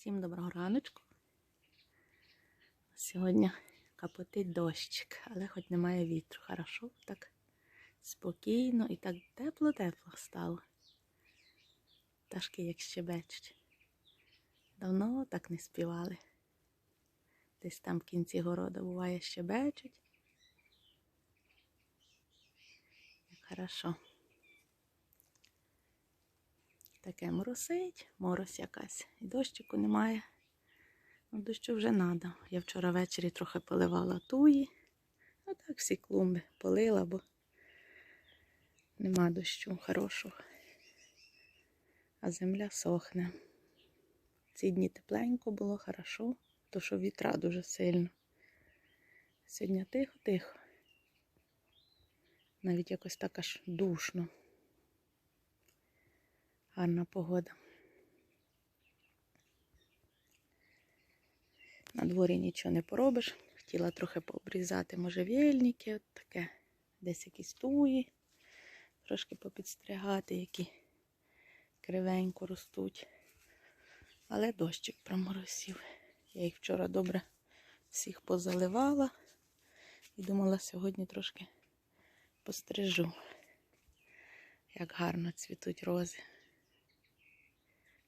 Всім доброго раночку. Сьогодні капотить дощик, але хоч немає вітру. Хорошо, так спокійно і так тепло-тепло стало. Пташки як щебечуть. Давно так не співали. Десь там в кінці города буває щебечуть. Хорошо. Таке моросить, мороз якась. І дощику немає. Ну, дощу вже треба. Я вчора ввечері трохи поливала туї. А так всі клумби полила, бо нема дощу хорошого. А земля сохне. Ці дні тепленько було, хорошо, то що вітра дуже сильно. Сьогодні тихо-тихо. Навіть якось так аж душно. Гарна погода. На дворі нічого не поробиш. Хотіла трохи пообрізати можжевельники, от таке, десь якісь туї, трошки попідстригати, які кривенько ростуть. Але дощик проморосів. Я їх вчора добре всіх позаливала і думала, сьогодні трошки пострижу. Як гарно цвітуть рози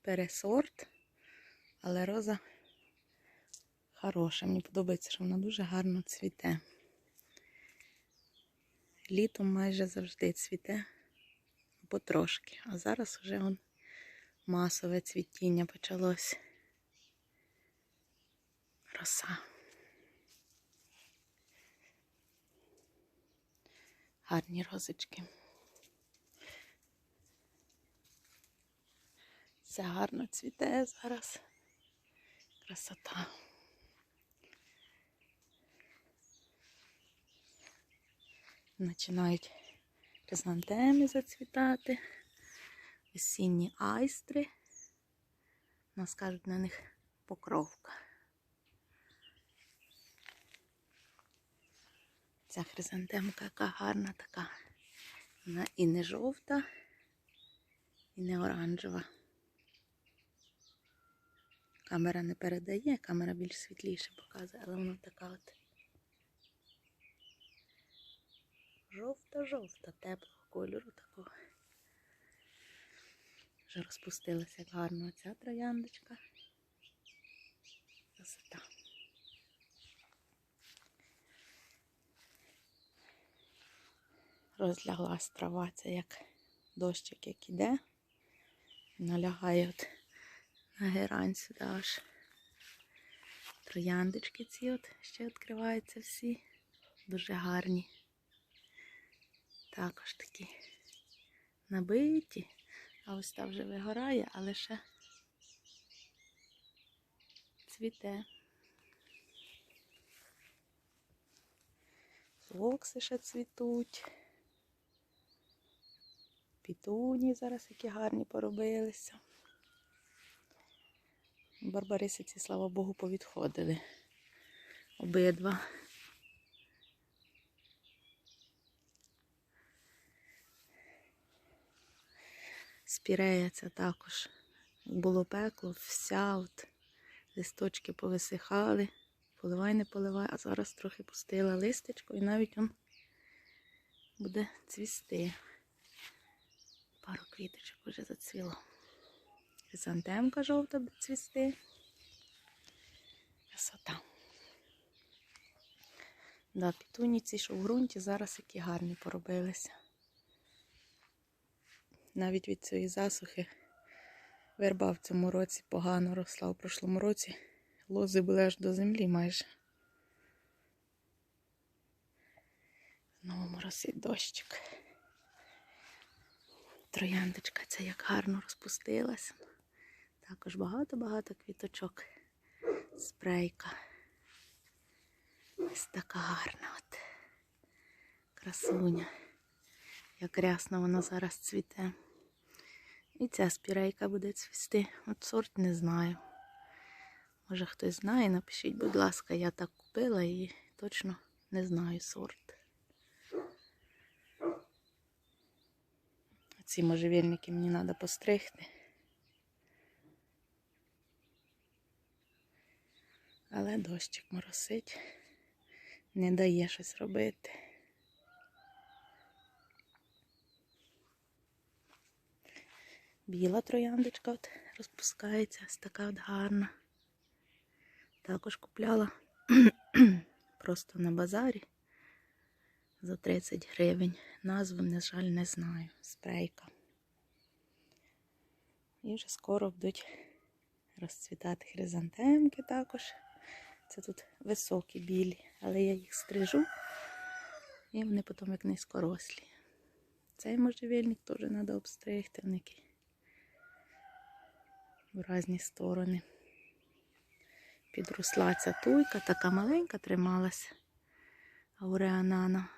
пересорт, але роза хороша. Мені подобається, що вона дуже гарно цвіте. Літом майже завжди цвіте потрошки, а зараз вже он масове цвітіння почалось. Роса. Гарні розочки. Все гарно цвіте зараз. Красота. Починають хризантеми зацвітати, осінні айстри. У нас кажуть на них покровка. Ця хризантемка яка гарна така. Вона і не жовта, і не оранжева. Камера не передає, камера більш світліше показує, але вона така от жовта-жовта, теплого кольору такого. Вже розпустилася як гарно ця трояндочка. Красота. Розляглась трава, це як дощик, як іде, налягає от герань сюди аж. Трояндочки ці от ще відкриваються всі. Дуже гарні. Також такі набиті. А ось та вже вигорає, але ще цвіте. Флокси ще цвітуть. Пітуні зараз які гарні поробилися. Барбарисиці, слава Богу, повідходили. Обидва. Спірея це також. Було пекло, вся от листочки повисихали. Поливай, не поливай, а зараз трохи пустила листечко і навіть он буде цвісти. Пару квіточок вже зацвіло. Хризантемка жовта буде цвісти. Красота. Да, пітуніці, що в ґрунті, зараз які гарні поробилися. Навіть від цієї засухи верба в цьому році погано росла. У прошлому році лози були аж до землі майже. Знову моросить дощик. Трояндочка ця як гарно розпустилася. Також багато-багато квіточок. Спрейка. Ось така гарна от красуня. Як рясно вона зараз цвіте. І ця спірейка буде цвісти. От сорт не знаю. Може хтось знає, напишіть, будь ласка, я так купила і точно не знаю сорт. Ці можжевельники мені треба постригти. Але дощик моросить, не дає щось робити. Біла трояндочка от розпускається, ось така от гарна. Також купляла просто на базарі за 30 гривень. Назву, на жаль, не знаю. Спрейка. І вже скоро будуть розцвітати хризантемки також. Це тут високі білі, але я їх стрижу і вони потім як низькорослі. Цей можжевельник теж треба обстригти, які в різні сторони. Підросла ця туйка, така маленька трималася ауреанана.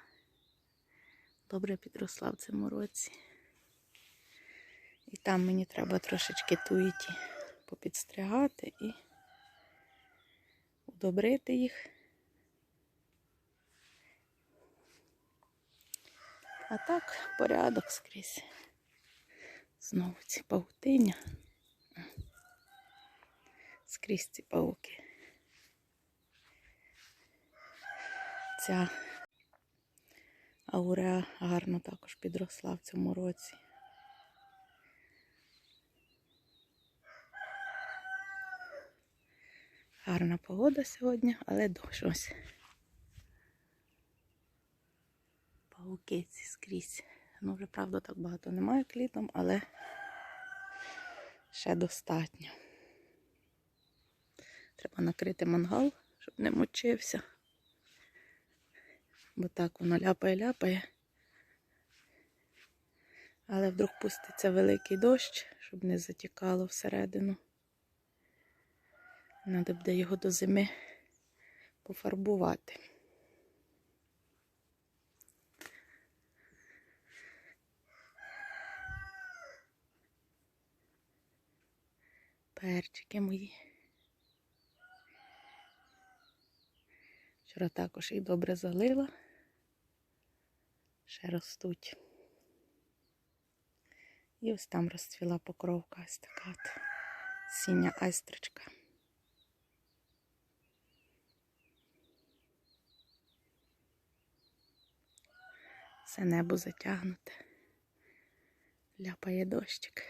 Добре підросла в цьому році. І там мені треба трошечки туїті попідстригати і удобрити їх. А так порядок скрізь. Знову ці павутиння. Скрізь ці пауки. Ця ауреа гарно також підросла в цьому році. Гарна погода сьогодні, але дощ ось. Пауки ці скрізь. Ну, вже, правда, так багато немає клітом, але ще достатньо. Треба накрити мангал, щоб не мочився. Бо так воно ляпає-ляпає. Але вдруг пуститься великий дощ, щоб не затікало всередину. Треба буде його до зими пофарбувати. Перчики мої. Вчора також їх добре залила. Ще ростуть. І ось там розцвіла покровка ось така от синя айстрочка. Все небо затягнуте. Ляпає дощик.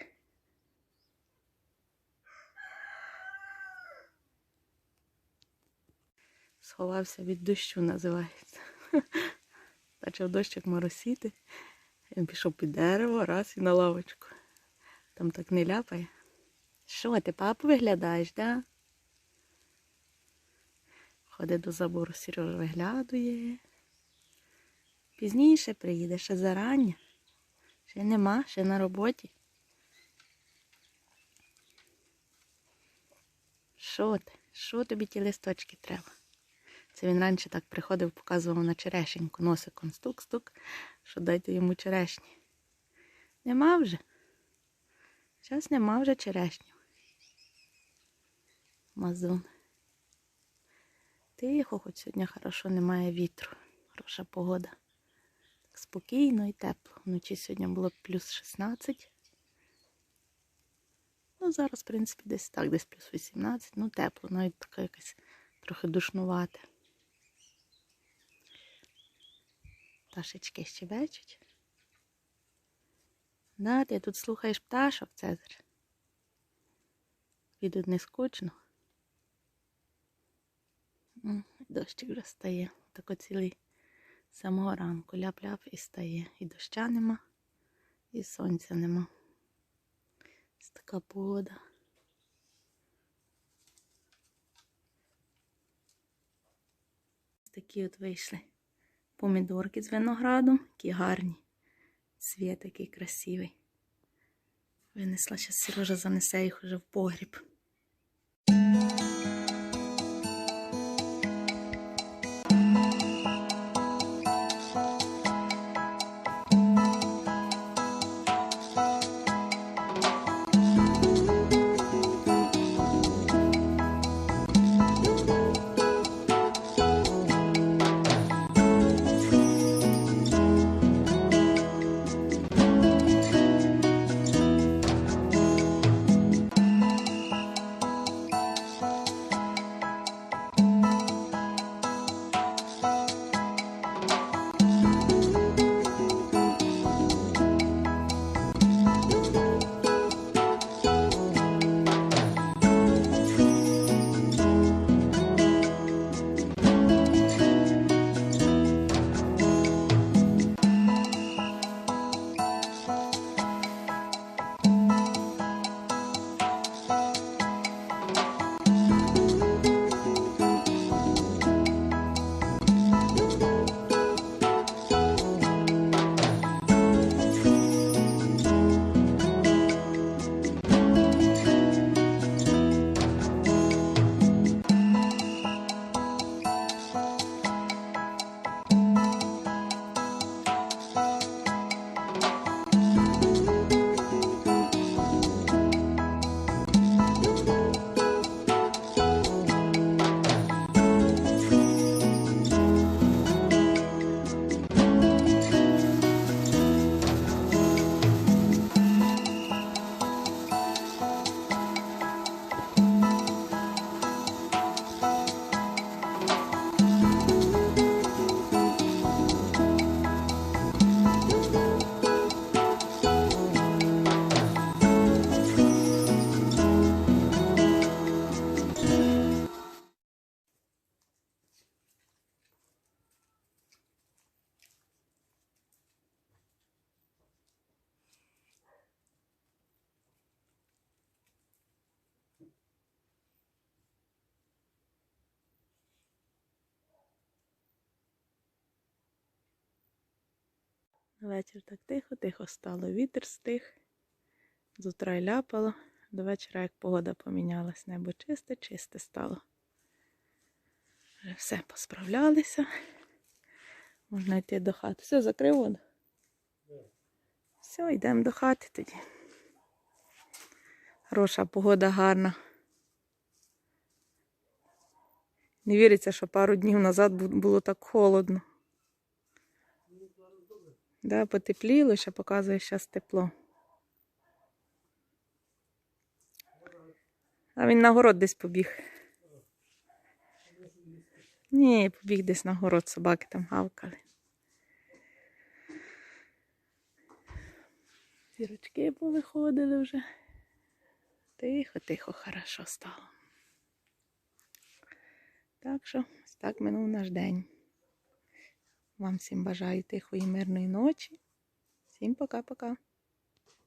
Сховався від дощу, називається. Почав дощик моросіти. Він пішов під дерево, раз і на лавочку. Там так не ляпає. Що, ти папу виглядаєш, да? Ходить до забору, Сережа виглядує. Пізніше приїде, ще зарання. Ще нема, ще на роботі. Що ти? Що тобі ті листочки треба? Це він раніше так приходив, показував на черешеньку, носиком стук-стук, що дайте йому черешні. Нема вже. Зараз нема вже черешню. Мазун. Тихо, хоч сьогодні хорошо немає вітру. Хороша погода. Спокійно і тепло. Вночі сьогодні було плюс 16. Ну, зараз, в принципі, десь так, десь плюс 18. Ну, тепло, навіть таке якесь трохи душнувате. Пташечки щебечуть. Да, ти тут слухаєш пташок, Цезар. Підуть не скучно. Дощик вже стає. Тако цілий самого ранку. Ляп-ляп і стає. І доща нема, і сонця нема. Ось така погода. Ось такі от вийшли помідорки з виноградом, які гарні. Цвіт такий красивий. Винесла, зараз Сережа занесе їх уже в погріб. Вечір так тихо-тихо стало. Вітер стих. З утра ляпало. До вечора, як погода помінялась, небо чисте, чисте стало. Вже все посправлялися. Можна йти до хати. Все, закрив воду. Все, йдемо до хати тоді. Хороша погода гарна. Не віриться, що пару днів назад було так холодно. Да, потепліло, ще показує зараз тепло. А він на город десь побіг. Ні, побіг десь на город, собаки там гавкали. Зірочки повиходили вже. Тихо, тихо, хорошо стало. Так що, ось так минув наш день. Вам всім бажаю тихої, мирної ночі. Всім пока-пока.